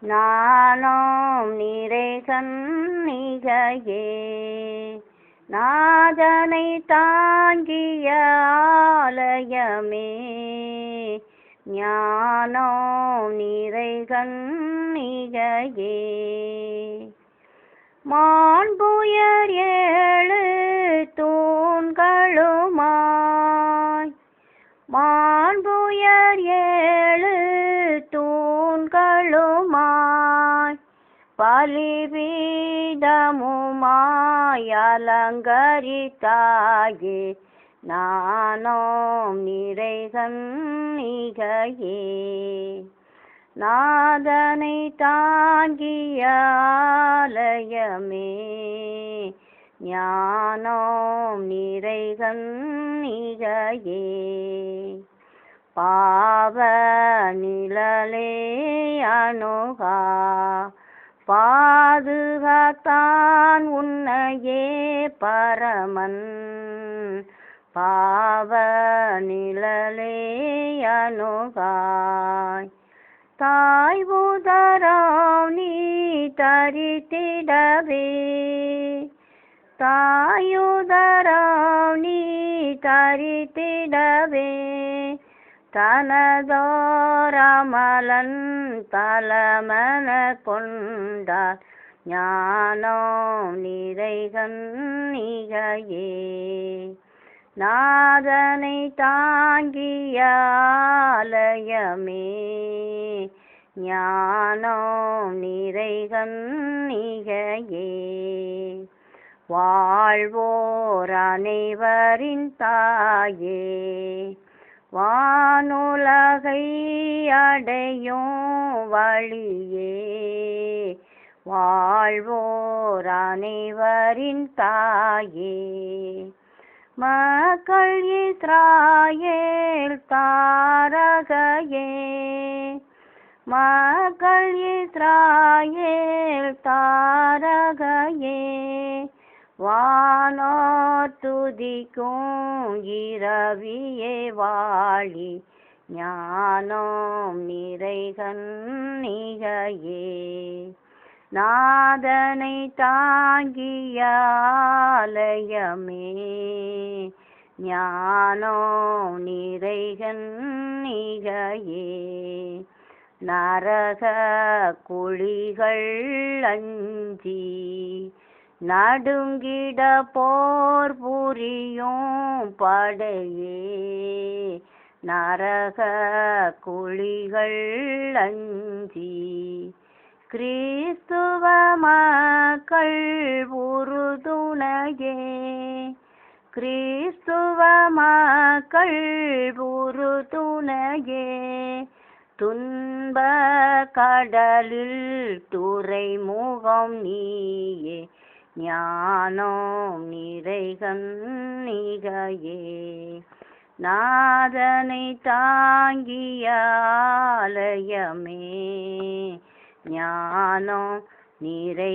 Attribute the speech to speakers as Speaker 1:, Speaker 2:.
Speaker 1: நானும் நிறை கண்ணிகையே நாதனை தாங்கிய ஆலயமே. ஞானோ நிறை கண்ணிகையே மாண்புயர் ஏழு தூண்களுமாய். மாண்புயர் ஏழு பலிபீடமுமாய் அலங்கரித்தாயே. நானோம் நிறை கண்ணிகையே நாதனை தாங்கிய ஆலயமே. ஞானோம் நிறை கண்ணிகையே பாவ நிழலே அணுகா. பாதுகாத்தான் உன்னையே பரமன். பாவ நிழலே அணுகாய். தாய் உதரம் நீ தரித்திடவே. தாயுதரம் நீ தரித்திடவே. தனதோரமலன் தலமன கொண்டார். ஞானம் நிறைகன் நிகையே நாதனை தாங்கிய ஆலயமே. ஞானம் நிறை கண்ணிகையே வாழ்வோர் அனைவரின் தாயே. வானுலகை அடையும் வழியே. வாழ்வோர் அனைவரின் தாயே. மக்கள் இஸ்ராயேல் தாரகையே. மக்கள் இஸ்ரா துதிக்கும் இரவியே வாழி ஞானம் நிறை கண்ணிகையே நாதனை தாங்கியாலயமே ஞானோ நிறை நரக குழிகள் அஞ்சி நடுங்கிட போர் புரியும் படையே. நரக குழிகள் அஞ்சி கிறிஸ்துவ மக்கள் உறுதுணையே. கிறிஸ்துவ மக்கள் உறுதுணையே. துன்ப கடலில் துறைமுகம் நீயே. ஞானோம் நிறை கண்ணிகையே நாதனை தாங்கியாலயமே ஞானோம் ஞானம் நிறை